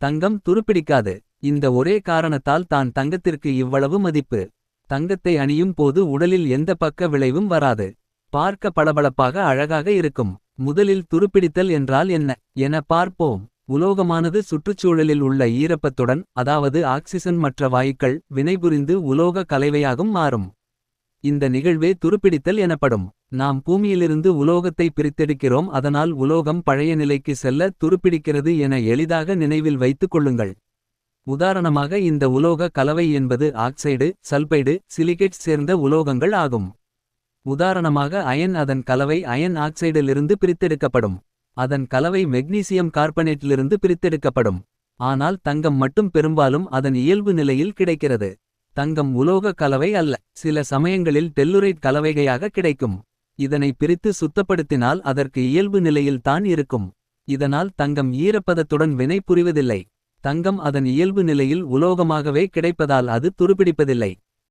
தங்கம் துருப்பிடிக்காது. இந்த ஒரே காரணத்தால் தான் தங்கத்திற்கு இவ்வளவு மதிப்பு. தங்கத்தை அணியும் போது உடலில் எந்த பக்க விளைவும் வராது. பார்க்க பளபளப்பாக அழகாக இருக்கும். முதலில் துருப்பிடித்தல் என்றால் என்ன? என பார்ப்போம். உலோகமானது சுற்றுச்சூழலில் உள்ள ஈரப்பத்துடன் அதாவது ஆக்சிசன் மற்ற வாயுக்கள் வினைபுரிந்து உலோக கலைவையாகும் மாறும். இந்த நிகழ்வே துருப்பிடித்தல் எனப்படும். நாம் பூமியிலிருந்து உலோகத்தை பிரித்தெடுக்கிறோம் அதனால் உலோகம் பழைய நிலைக்கு செல்ல துருப்பிடிக்கிறது என எளிதாக நினைவில் வைத்துக் கொள்ளுங்கள். உதாரணமாக இந்த உலோக கலவை என்பது ஆக்சைடு சல்பைடு சிலிகேட் சேர்ந்த உலோகங்கள் ஆகும். உதாரணமாக அயன் அதன் கலவை அயன் ஆக்சைடிலிருந்து பிரித்தெடுக்கப்படும். அதன் கலவை மெக்னீசியம் கார்பனேட்டிலிருந்து பிரித்தெடுக்கப்படும். ஆனால் தங்கம் மட்டும் பெரும்பாலும் அதன் இயல்பு நிலையில் கிடைக்கிறது. தங்கம் உலோக கலவை அல்ல சில சமயங்களில் டெல்லுரைட் கலவைகையாக கிடைக்கும். இதனை பிரித்து சுத்தப்படுத்தினால் அதற்கு இயல்பு நிலையில் தான் இருக்கும். இதனால் தங்கம் ஈரப்பதத்துடன் வினை புரிவதில்லை. தங்கம் அதன் இயல்பு நிலையில் உலோகமாகவே கிடைப்பதால் அது துருப்பிடிப்பதில்லை.